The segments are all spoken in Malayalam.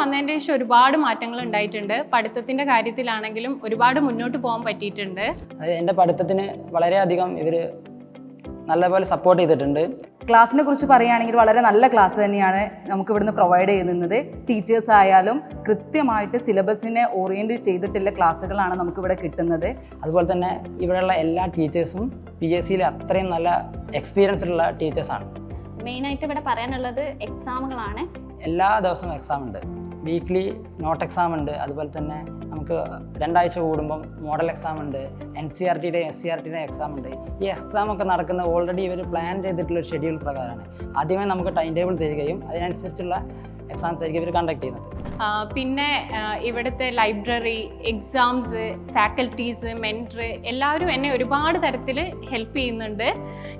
വന്നതിന് ശേഷം ഒരുപാട് മാറ്റങ്ങൾ ഉണ്ടായിട്ടുണ്ട്. പഠിത്തത്തിന്റെ കാര്യത്തിലാണെങ്കിലും ഒരുപാട് മുന്നോട്ട് പോകാൻ പറ്റിയിട്ടുണ്ട്. എന്റെ പഠിത്തത്തിന് വളരെയധികം ഇവർ നല്ലപോലെ സപ്പോർട്ട് ചെയ്തിട്ടുണ്ട്. ക്ലാസ്സിനെ കുറിച്ച് പറയുകയാണെങ്കിൽ വളരെ നല്ല ക്ലാസ് തന്നെയാണ് നമുക്ക് ഇവിടുന്ന് പ്രൊവൈഡ് ചെയ്യുന്നത് ടീച്ചേഴ്സ് ആയാലും കൃത്യമായിട്ട് സിലബസിനെ ഓറിയന്റ് ചെയ്തിട്ടുള്ള ക്ലാസ്സുകളാണ് നമുക്കിവിടെ കിട്ടുന്നത്. അതുപോലെ തന്നെ ഇവിടെയുള്ള എല്ലാ ടീച്ചേഴ്സും പി എസ് സിയിൽ അത്രയും നല്ല എക്സ്പീരിയൻസ് ഉള്ള ടീച്ചേഴ്സാണ് മെയിനായിട്ട് ഇവിടെ പറയാനുള്ളത് എക്സാമുകളാണ് എല്ലാ ദിവസവും എക്സാം ഉണ്ട്. വീക്ക്ലി നോട്ട് എക്സാം ഉണ്ട്. അതുപോലെ തന്നെ നമുക്ക് രണ്ടാഴ്ച കൂടുമ്പം മോഡൽ എക്സാം ഉണ്ട്. എൻ സി ആർ ടിയുടെ എസ് സി ആർ ടിയുടെ എക്സാം ഉണ്ട്. ഈ എക്സാം ഒക്കെ നടക്കുന്ന ഓൾറെഡി ഇവർ പ്ലാൻ ചെയ്തിട്ടുള്ള ഒരു ഷെഡ്യൂൾ പ്രകാരമാണ്. ആദ്യമേ നമുക്ക് ടൈം ടേബിൾ തരികയും അതിനനുസരിച്ചുള്ള എക്സാംസ് ആയിരിക്കും ഇവർ കണ്ടക്ട് ചെയ്യുന്നത്. പിന്നെ ഇവിടുത്തെ ലൈബ്രറി എക്സാംസ് ഫാക്കൽറ്റീസ് മെന്റർ എല്ലാവരും എന്നെ ഒരുപാട് തരത്തിൽ ഹെൽപ്പ് ചെയ്യുന്നുണ്ട്.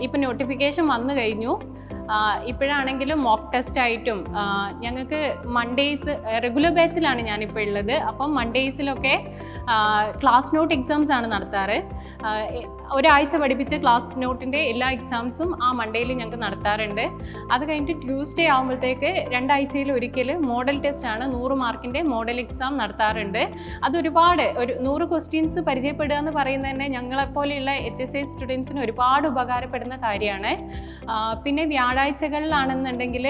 ഇപ്പം നോട്ടിഫിക്കേഷൻ വന്നു കഴിഞ്ഞു. ഇപ്പോഴാണെങ്കിലും മോക്ക് ടെസ്റ്റ് ആയിട്ടും ഞങ്ങൾക്ക് മൺഡേയ്സ് റെഗുലർ ബാച്ചിലാണ് ഞാനിപ്പോൾ ഉള്ളത് അപ്പം മൺഡേയ്സിലൊക്കെ ക്ലാസ് നോട്ട് എക്സാംസ് ആണ് നടത്താറ്. ഒരാഴ്ച പഠിപ്പിച്ച ക്ലാസ് നോട്ടിന്റെ എല്ലാ എക്സാംസും ആ മൺഡേയിൽ ഞങ്ങൾക്ക് നടത്താറുണ്ട്. അത് കഴിഞ്ഞിട്ട് ട്യൂസ്ഡേ ആകുമ്പോഴത്തേക്ക് രണ്ടാഴ്ചയിൽ ഒരിക്കൽ മോഡൽ ടെസ്റ്റ് ആണ് നൂറ് മാർക്കിന്റെ മോഡൽ എക്സാം നടത്താറുണ്ട്. അതൊരുപാട് ഒരു നൂറ് ക്വസ്റ്റ്യൻസ് പരിചയപ്പെടുക എന്ന് പറയുന്നത് തന്നെ ഞങ്ങളെപ്പോലെയുള്ള എച്ച് എസ് ഐ സ്റ്റുഡൻസിന് ഒരുപാട് ഉപകാരപ്പെടുന്ന കാര്യമാണ്. പിന്നെ പിന്നെ വ്യാഴാഴ്ചകളിലാണെന്നുണ്ടെങ്കിൽ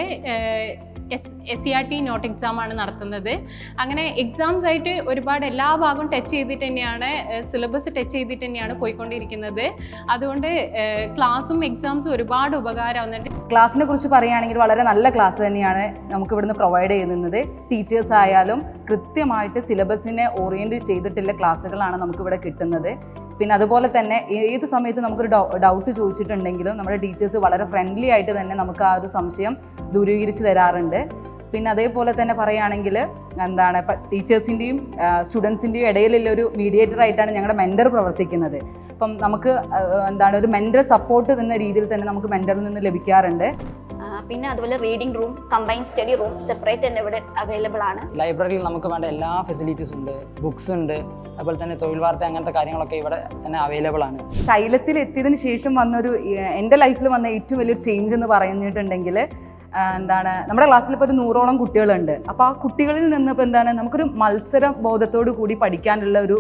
S S C R T note exam ആണ് നടത്തുന്നത്. അങ്ങനെ എക്സാംസ് ആയിട്ട് ഒരുപാട് എല്ലാ ഭാഗവും ടച്ച് ചെയ്തിട്ട് തന്നെയാണ് സിലബസ് ടച്ച് ചെയ്തിട്ട് തന്നെയാണ് പോയിക്കൊണ്ടിരിക്കുന്നത്. അതുകൊണ്ട് ക്ലാസ്സും എക്സാംസും ഒരുപാട് ഉപകാരമാവുന്നുണ്ട്. ക്ലാസ്സിനെ കുറിച്ച് പറയുകയാണെങ്കിൽ വളരെ നല്ല ക്ലാസ് തന്നെയാണ് നമുക്ക് ഇവിടുന്ന് പ്രൊവൈഡ് ചെയ്യുന്നത്. ടീച്ചേഴ്സ് ആയാലും കൃത്യമായിട്ട് സിലബസിനെ ഓറിയന്റ് ചെയ്തിട്ടുള്ള ക്ലാസ്സുകളാണ് നമുക്കിവിടെ കിട്ടുന്നത്. പിന്നെ അതുപോലെ തന്നെ ഏത് സമയത്ത് നമുക്കൊരു ഡൗട്ട് ചോദിച്ചിട്ടുണ്ടെങ്കിലും നമ്മുടെ ടീച്ചേഴ്സ് വളരെ ഫ്രണ്ട്ലി ആയിട്ട് തന്നെ നമുക്ക് ആ ഒരു സംശയം ദൂരീകരിച്ച് തരാറുണ്ട്. പിന്നെ അതേപോലെ തന്നെ പറയുകയാണെങ്കിൽ എന്താണ് ടീച്ചേഴ്സിന്റെയും സ്റ്റുഡൻസിന്റെയും ഇടയിലുള്ള ഒരു മീഡിയേറ്റർ ആയിട്ടാണ് ഞങ്ങളുടെ മെന്റർ പ്രവർത്തിക്കുന്നത്. അപ്പം നമുക്ക് എന്താണ് ഒരു മെന്റർ സപ്പോർട്ട് എന്ന രീതിയിൽ തന്നെ നമുക്ക് മെന്ററിൽ നിന്ന് ലഭിക്കാറുണ്ട്. പിന്നെ അതുപോലെ reading room combine study room separate തന്നെ ഇവിടെ അവൈലബിൾ ആണ്. ലൈബ്രറിയിൽ നമുക്ക് വേണ്ട എല്ലാ ഫെസിലിറ്റീസും ഉണ്ട്. ബുക്സ് ഉണ്ട്. അതുപോലെ തന്നെ തൊഴിൽ വാർത്ത അങ്ങനത്തെ കാര്യങ്ങളൊക്കെ ഇവിടെ തന്നെ അവൈലബിൾ ആണ്. ശൈലത്തിൽ എത്തിയതിന് ശേഷം വന്നൊരു എന്റെ ലൈഫിൽ വന്ന ഏറ്റവും വലിയൊരു ചേഞ്ച് എന്ന് പറഞ്ഞിട്ടുണ്ടെങ്കിൽ എന്താണ് നമ്മുടെ ക്ലാസ്സിൽ ഇപ്പോൾ ഒരു നൂറോളം കുട്ടികളുണ്ട്. അപ്പോൾ ആ കുട്ടികളിൽ നിന്ന് ഇപ്പോൾ എന്താണ് നമുക്കൊരു മത്സര ബോധത്തോടു കൂടി പഠിക്കാനുള്ള ഒരു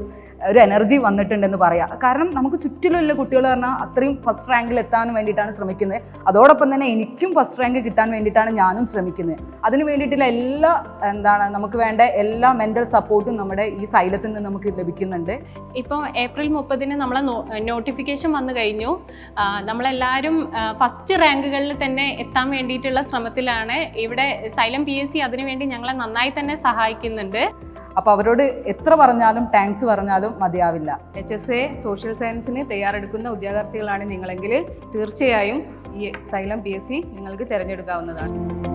ഒരു എനർജി വന്നിട്ടുണ്ടെന്ന് പറയാം. കാരണം നമുക്ക് ചുറ്റിലുള്ള കുട്ടികൾ പറഞ്ഞാൽ അത്രയും ഫസ്റ്റ് റാങ്കിൽ എത്താൻ വേണ്ടിയിട്ടാണ് ശ്രമിക്കുന്നത്. അതോടൊപ്പം തന്നെ എനിക്കും ഫസ്റ്റ് റാങ്ക് കിട്ടാൻ വേണ്ടിയിട്ടാണ് ഞാനും ശ്രമിക്കുന്നത്. അതിന് വേണ്ടിയിട്ടുള്ള എല്ലാ എന്താണ് നമുക്ക് വേണ്ട എല്ലാ മെന്റൽ സപ്പോർട്ടും നമ്മുടെ ഈ സൈലത്തിൽ നിന്ന് നമുക്ക് ലഭിക്കുന്നുണ്ട്. ഇപ്പം ഏപ്രിൽ മുപ്പതിന് നമ്മളെ നോട്ടിഫിക്കേഷൻ വന്നു കഴിഞ്ഞു. നമ്മളെല്ലാവരും ഫസ്റ്റ് റാങ്കുകളിൽ തന്നെ എത്താൻ വേണ്ടിയിട്ടുള്ള ശ്രമത്തിലാണ്. ഇവിടെ സൈലം പി എസ് സി അതിനുവേണ്ടി ഞങ്ങളെ നന്നായി തന്നെ സഹായിക്കുന്നുണ്ട്. അപ്പോൾ അവരോട് എത്ര പറഞ്ഞാലും താങ്ക്സ് പറഞ്ഞാലും മതിയാവില്ല. എച്ച് എസ് എ സോഷ്യൽ സയൻസിന് തയ്യാറെടുക്കുന്ന ഉദ്യോഗാർത്ഥികളാണ് നിങ്ങളെങ്കിൽ തീർച്ചയായും ഈ സൈലം പി എസ് സി നിങ്ങൾക്ക് തിരഞ്ഞെടുക്കാവുന്നതാണ്.